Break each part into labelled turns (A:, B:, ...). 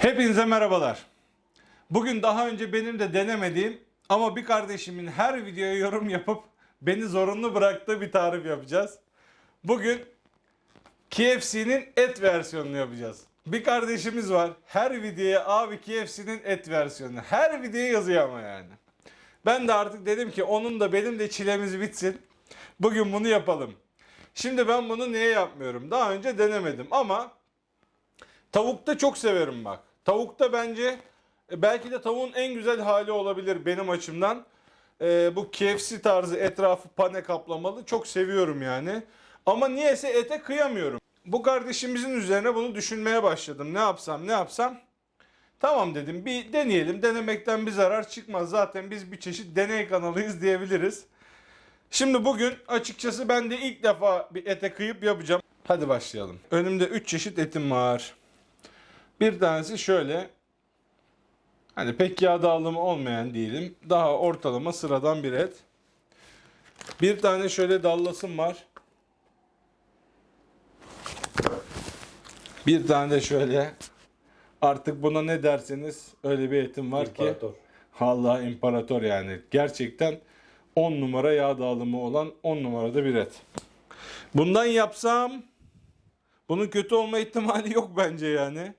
A: Hepinize merhabalar. Bugün daha önce benim de denemediğim ama bir kardeşimin her videoya yorum yapıp beni zorunlu bıraktığı bir tarif yapacağız. Bugün KFC'nin et versiyonunu yapacağız. Bir kardeşimiz var. Her videoya abi KFC'nin et versiyonu. Her videoya yazıyor ama yani. Ben de artık dedim ki onun da benim de çilemiz bitsin. Bugün bunu yapalım. Şimdi ben bunu niye yapmıyorum? Daha önce denemedim ama Tavukta çok severim bak. Tavukta bence e, belki de tavuğun en güzel hali olabilir benim açımdan. Ee, bu KFC tarzı etrafı pane kaplamalı çok seviyorum yani. Ama niyeyse ete kıyamıyorum. Bu kardeşimizin üzerine bunu düşünmeye başladım. Ne yapsam ne yapsam. Tamam dedim bir deneyelim. Denemekten bir zarar çıkmaz. Zaten biz bir çeşit deney kanalıyız diyebiliriz. Şimdi bugün açıkçası ben de ilk defa bir ete kıyıp yapacağım. Hadi başlayalım. Önümde 3 çeşit etim var. Bir tanesi şöyle. Hani pek yağ dağılımı olmayan diyelim. Daha ortalama sıradan bir et. Bir tane şöyle dallasım var. Bir tane de şöyle artık buna ne derseniz öyle bir etim var
B: İmparator.
A: ki. Allah imparator yani. Gerçekten 10 numara yağ dağılımı olan 10 numarada bir et. Bundan yapsam bunun kötü olma ihtimali yok bence yani.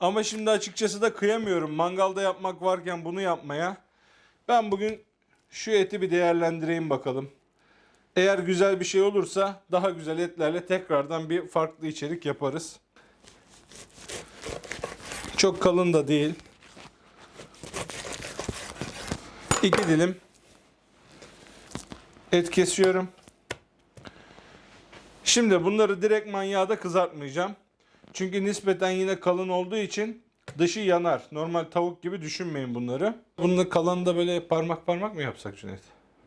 A: Ama şimdi açıkçası da kıyamıyorum. Mangalda yapmak varken bunu yapmaya. Ben bugün şu eti bir değerlendireyim bakalım. Eğer güzel bir şey olursa daha güzel etlerle tekrardan bir farklı içerik yaparız. Çok kalın da değil. İki dilim et kesiyorum. Şimdi bunları direkt manyağda kızartmayacağım. Çünkü nispeten yine kalın olduğu için dışı yanar. Normal tavuk gibi düşünmeyin bunları. Bunu kalanı da böyle parmak parmak mı yapsak Cüneyt?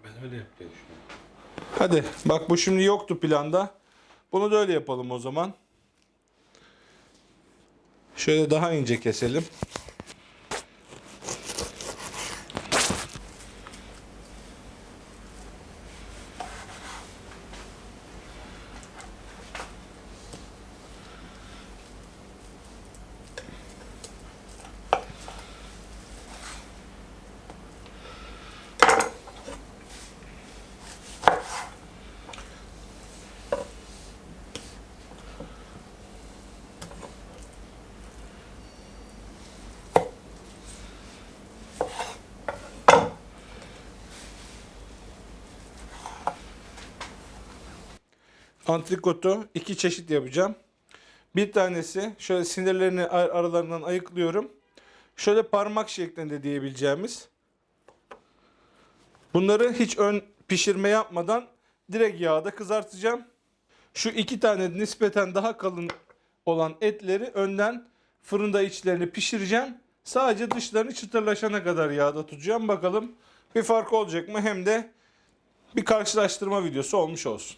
B: Ben öyle yap diye düşünüyorum.
A: Hadi bak bu şimdi yoktu planda. Bunu da öyle yapalım o zaman. Şöyle daha ince keselim. Antrikotu iki çeşit yapacağım. Bir tanesi şöyle sinirlerini ar- aralarından ayıklıyorum. Şöyle parmak şeklinde diyebileceğimiz. Bunları hiç ön pişirme yapmadan direkt yağda kızartacağım. Şu iki tane nispeten daha kalın olan etleri önden fırında içlerini pişireceğim. Sadece dışlarını çıtırlaşana kadar yağda tutacağım. Bakalım bir fark olacak mı? Hem de bir karşılaştırma videosu olmuş olsun.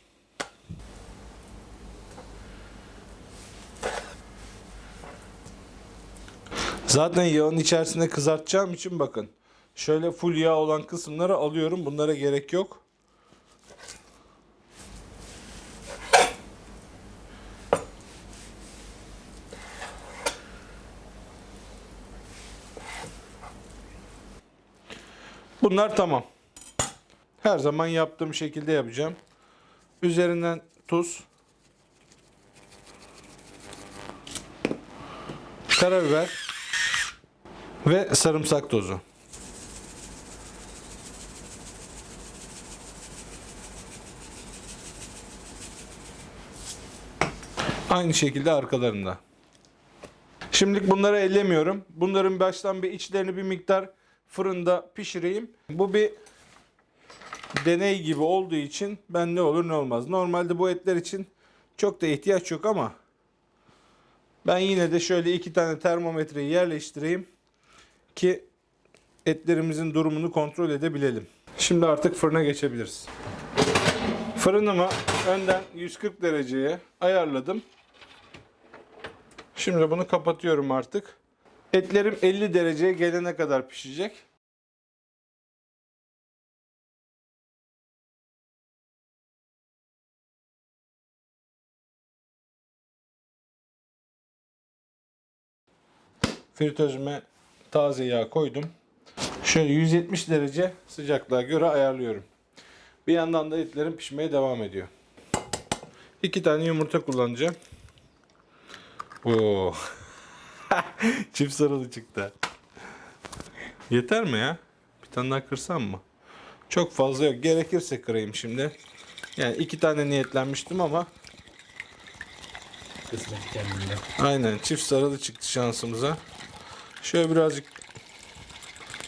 A: Zaten yağın içerisinde kızartacağım için bakın. Şöyle full yağ olan kısımları alıyorum. Bunlara gerek yok. Bunlar tamam. Her zaman yaptığım şekilde yapacağım. Üzerinden tuz. Karabiber ve sarımsak tozu. Aynı şekilde arkalarında. Şimdilik bunları ellemiyorum. Bunların baştan bir içlerini bir miktar fırında pişireyim. Bu bir deney gibi olduğu için ben ne olur ne olmaz. Normalde bu etler için çok da ihtiyaç yok ama ben yine de şöyle iki tane termometreyi yerleştireyim ki etlerimizin durumunu kontrol edebilelim. Şimdi artık fırına geçebiliriz. Fırınımı önden 140 dereceye ayarladım. Şimdi bunu kapatıyorum artık. Etlerim 50 dereceye gelene kadar pişecek. Fritözüme taze yağ koydum. Şöyle 170 derece sıcaklığa göre ayarlıyorum. Bir yandan da etlerim pişmeye devam ediyor. İki tane yumurta kullanacağım. Oo. Çift sarılı çıktı. Yeter mi ya? Bir tane daha kırsam mı? Çok fazla yok. Gerekirse kırayım şimdi. Yani iki tane niyetlenmiştim ama
B: Kısmet kendinde.
A: aynen çift sarılı çıktı şansımıza. Şöyle birazcık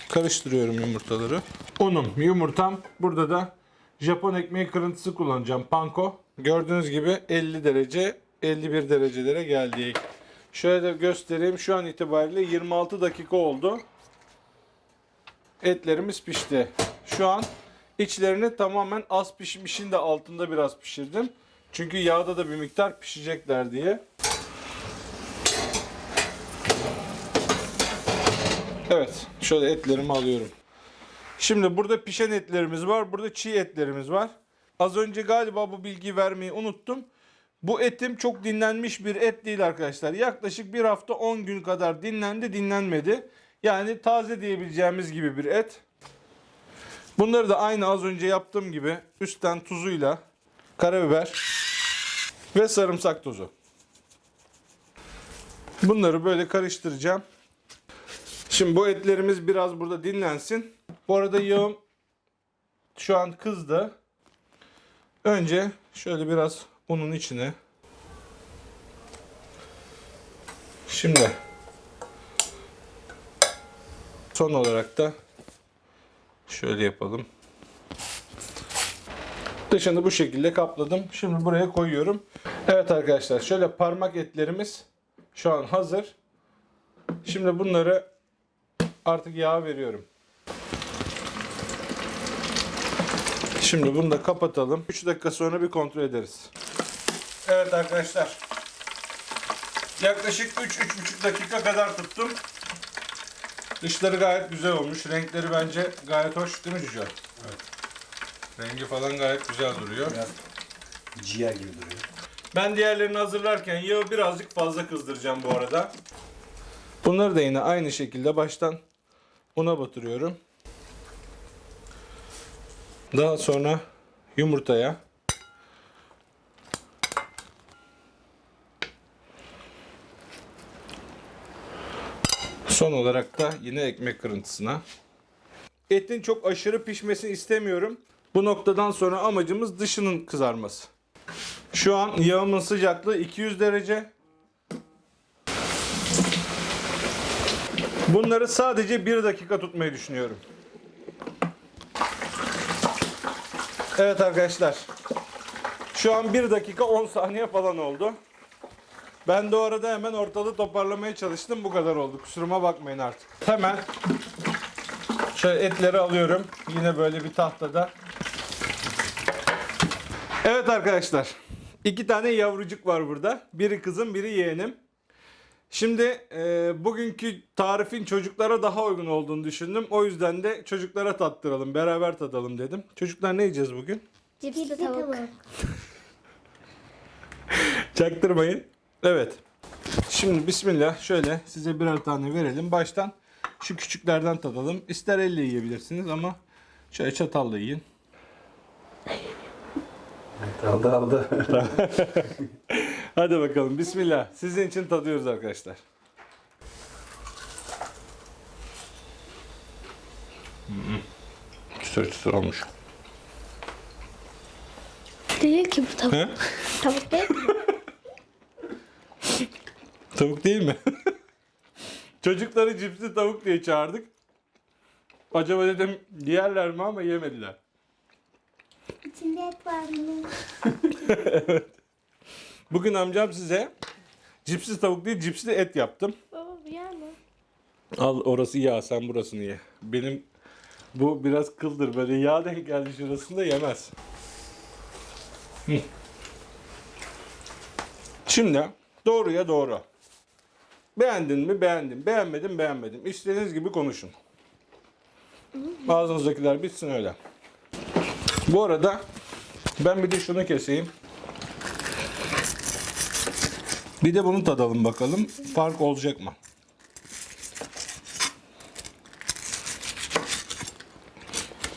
A: karıştırıyorum yumurtaları. Unum, yumurtam. Burada da Japon ekmeği kırıntısı kullanacağım. Panko. Gördüğünüz gibi 50 derece, 51 derecelere geldik. Şöyle de göstereyim. Şu an itibariyle 26 dakika oldu. Etlerimiz pişti. Şu an içlerini tamamen az pişmişin de altında biraz pişirdim. Çünkü yağda da bir miktar pişecekler diye. Evet, şöyle etlerimi alıyorum. Şimdi burada pişen etlerimiz var, burada çiğ etlerimiz var. Az önce galiba bu bilgiyi vermeyi unuttum. Bu etim çok dinlenmiş bir et değil arkadaşlar. Yaklaşık bir hafta 10 gün kadar dinlendi, dinlenmedi. Yani taze diyebileceğimiz gibi bir et. Bunları da aynı az önce yaptığım gibi üstten tuzuyla karabiber ve sarımsak tozu. Bunları böyle karıştıracağım. Şimdi bu etlerimiz biraz burada dinlensin. Bu arada yağım şu an kızdı. Önce şöyle biraz unun içine. Şimdi son olarak da şöyle yapalım. Dışını bu şekilde kapladım. Şimdi buraya koyuyorum. Evet arkadaşlar şöyle parmak etlerimiz şu an hazır. Şimdi bunları artık yağa veriyorum. Şimdi bunu da kapatalım. 3 dakika sonra bir kontrol ederiz. Evet arkadaşlar. Yaklaşık 3-3,5 dakika kadar tuttum. Dışları gayet güzel olmuş. Renkleri bence gayet hoş değil mi Cüce?
B: Evet.
A: Rengi falan gayet güzel duruyor.
B: Biraz ciğer gibi duruyor.
A: Ben diğerlerini hazırlarken yağı birazcık fazla kızdıracağım bu arada. Bunları da yine aynı şekilde baştan una batırıyorum. Daha sonra yumurtaya Son olarak da yine ekmek kırıntısına. Etin çok aşırı pişmesini istemiyorum. Bu noktadan sonra amacımız dışının kızarması. Şu an yağımın sıcaklığı 200 derece. Bunları sadece 1 dakika tutmayı düşünüyorum. Evet arkadaşlar. Şu an 1 dakika 10 saniye falan oldu. Ben de o hemen ortalığı toparlamaya çalıştım. Bu kadar oldu. Kusuruma bakmayın artık. Hemen şöyle etleri alıyorum. Yine böyle bir tahtada. Evet arkadaşlar. iki tane yavrucuk var burada. Biri kızım, biri yeğenim. Şimdi e, bugünkü tarifin çocuklara daha uygun olduğunu düşündüm. O yüzden de çocuklara tattıralım, beraber tadalım dedim. Çocuklar ne yiyeceğiz bugün?
C: Cipsli tavuk.
A: Çaktırmayın. Evet. Şimdi bismillah şöyle size birer tane verelim. Baştan şu küçüklerden tadalım. İster elle yiyebilirsiniz ama şöyle çatalla yiyin.
B: Aldı aldı.
A: Hadi bakalım bismillah. Sizin için tadıyoruz arkadaşlar. Çıtır çıtır olmuş.
C: Değil ki bu tavuk.
A: He?
C: Tavuk değil mi?
A: Tavuk değil mi? Çocukları cipsli tavuk diye çağırdık. Acaba dedim yerler mi ama yemediler.
C: Et var mı?
A: Bugün amcam size cipsiz tavuk değil cipsli et yaptım.
C: Baba bu yer mi?
A: Al orası yağ sen burasını ye. Benim bu biraz kıldır böyle yağ denk geldi şurasında yemez. Hı. Şimdi doğruya doğru. Beğendin mi beğendim. Beğenmedim beğenmedim. İstediğiniz gibi konuşun. Ağzınızdakiler bitsin öyle. Bu arada ben bir de şunu keseyim. Bir de bunu tadalım bakalım. Fark olacak mı?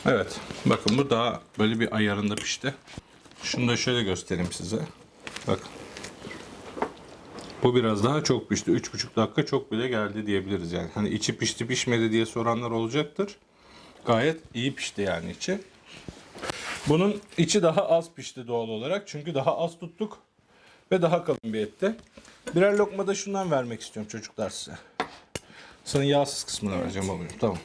A: Evet. Bakın bu daha böyle bir ayarında pişti. Şunu da şöyle göstereyim size. Bakın. Bu biraz daha çok pişti. 3,5 dakika çok bile geldi diyebiliriz yani. Hani içi pişti pişmedi diye soranlar olacaktır. Gayet iyi pişti yani içi. Bunun içi daha az pişti doğal olarak. Çünkü daha az tuttuk. Ve daha kalın bir etti. Birer lokma da şundan vermek istiyorum çocuklar size. Sana yağsız kısmını vereceğim oluyor. Tamam.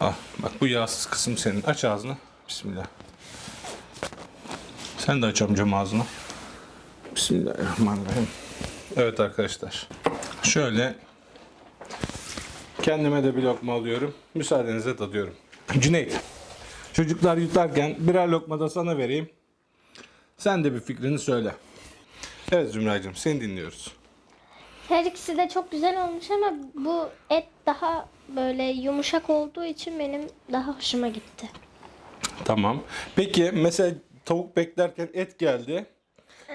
A: Ah bak bu yağsız kısım senin. Aç ağzını. Bismillah. Sen de aç amcam ağzını. Bismillahirrahmanirrahim. Evet arkadaşlar. Şöyle kendime de bir lokma alıyorum. Müsaadenizle tadıyorum. Cüneyt. Çocuklar yutarken birer lokma da sana vereyim. Sen de bir fikrini söyle. Evet Zümracığım seni dinliyoruz.
C: Her ikisi de çok güzel olmuş ama bu et daha böyle yumuşak olduğu için benim daha hoşuma gitti.
A: Tamam. Peki mesela tavuk beklerken et geldi.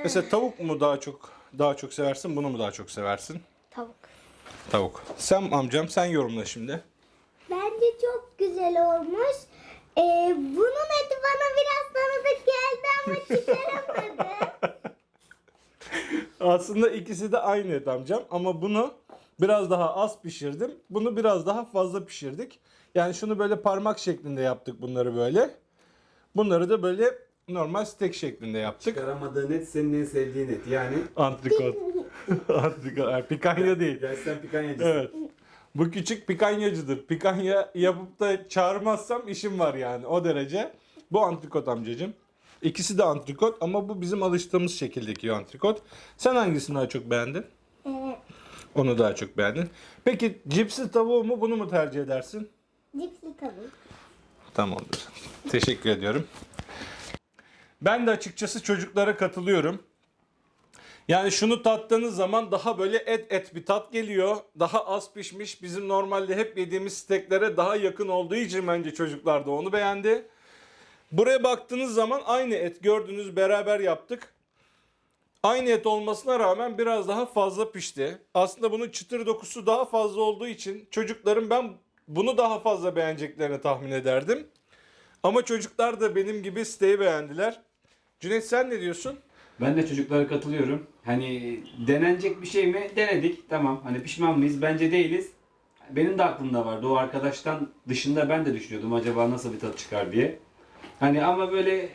A: Mesela tavuk mu daha çok daha çok seversin, bunu mu daha çok seversin?
C: Tavuk.
A: Tavuk. Sen amcam sen yorumla şimdi.
C: Bence çok güzel olmuş. Ee, bunun eti bana biraz tanıdık geldi ama çıkaramadım.
A: Aslında ikisi de aynı et amcam ama bunu biraz daha az pişirdim. Bunu biraz daha fazla pişirdik. Yani şunu böyle parmak şeklinde yaptık bunları böyle. Bunları da böyle normal steak şeklinde yaptık.
B: Çıkaramadığın et senin en sevdiğin et. Yani
A: Antrikot. Antrikot. Pikanya değil.
B: gerçekten pikanyacısın.
A: Evet. Bu küçük pikanyacıdır. Pikanya yapıp da çağırmazsam işim var yani o derece. Bu antrikot amcacığım. İkisi de antrikot ama bu bizim alıştığımız şekildeki antrikot. Sen hangisini daha çok beğendin?
C: Evet.
A: Onu daha çok beğendin. Peki cipsi tavuğu mu bunu mu tercih edersin?
C: Cipsli tavuk.
A: Tamamdır. Teşekkür ediyorum. Ben de açıkçası çocuklara katılıyorum. Yani şunu tattığınız zaman daha böyle et et bir tat geliyor. Daha az pişmiş. Bizim normalde hep yediğimiz steaklere daha yakın olduğu için bence çocuklar da onu beğendi. Buraya baktığınız zaman aynı et gördünüz beraber yaptık. Aynı et olmasına rağmen biraz daha fazla pişti. Aslında bunun çıtır dokusu daha fazla olduğu için çocukların ben bunu daha fazla beğeneceklerini tahmin ederdim. Ama çocuklar da benim gibi steak'i beğendiler. Cüneyt sen ne diyorsun?
D: Ben de çocuklara katılıyorum. Hani denenecek bir şey mi? Denedik. Tamam. Hani pişman mıyız? Bence değiliz. Benim de aklımda vardı. O arkadaştan dışında ben de düşünüyordum acaba nasıl bir tat çıkar diye. Hani ama böyle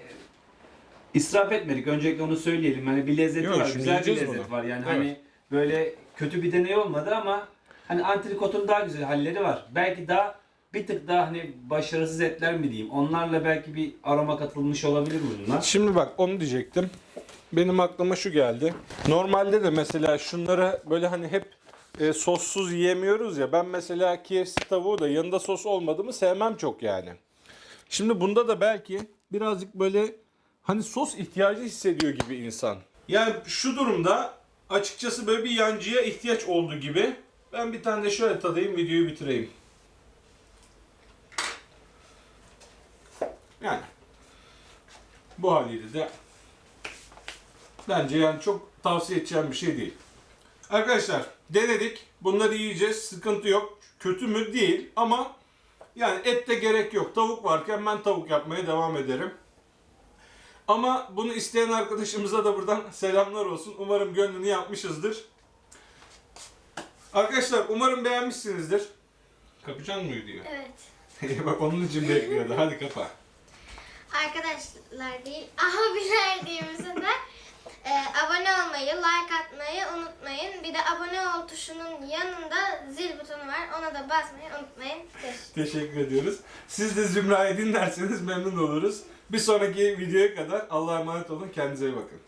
D: israf etmedik. Öncelikle onu söyleyelim. Hani bir lezzeti
A: Yok,
D: var.
A: şimdi
D: Güzel bir
A: yiyeceğiz
D: lezzet
A: bunu.
D: var. Yani
A: Evet.
D: hani böyle kötü bir deney olmadı ama hani antrikotun daha güzel halleri var. Belki daha bir tık daha hani başarısız etler mi diyeyim. Onlarla belki bir aroma katılmış olabilir bununla.
A: Şimdi bak onu diyecektim. Benim aklıma şu geldi. Normalde de mesela şunları böyle hani hep e, sossuz yiyemiyoruz ya. Ben mesela KFC tavuğu da yanında sos olmadı mı sevmem çok yani. Şimdi bunda da belki birazcık böyle hani sos ihtiyacı hissediyor gibi insan. Yani şu durumda açıkçası böyle bir yancıya ihtiyaç olduğu gibi. Ben bir tane de şöyle tadayım videoyu bitireyim. Yani bu haliyle de bence yani çok tavsiye edeceğim bir şey değil. Arkadaşlar denedik. Bunları yiyeceğiz. Sıkıntı yok. Kötü mü? Değil. Ama yani ette gerek yok. Tavuk varken ben tavuk yapmaya devam ederim. Ama bunu isteyen arkadaşımıza da buradan selamlar olsun. Umarım gönlünü yapmışızdır. Arkadaşlar umarım beğenmişsinizdir. Kapacan mı diyor?
C: Evet.
A: Bak onun için bekliyordu. Hadi kapa.
C: Arkadaşlar değil, abiler diyeyim bu sefer. Ee, abone olmayı, like atmayı unutmayın. Bir de abone ol tuşunun yanında zil butonu var. Ona da basmayı unutmayın.
A: Teşekkür ediyoruz. Siz de Zümra'yı dinlerseniz memnun oluruz. Bir sonraki videoya kadar Allah'a emanet olun. Kendinize iyi bakın.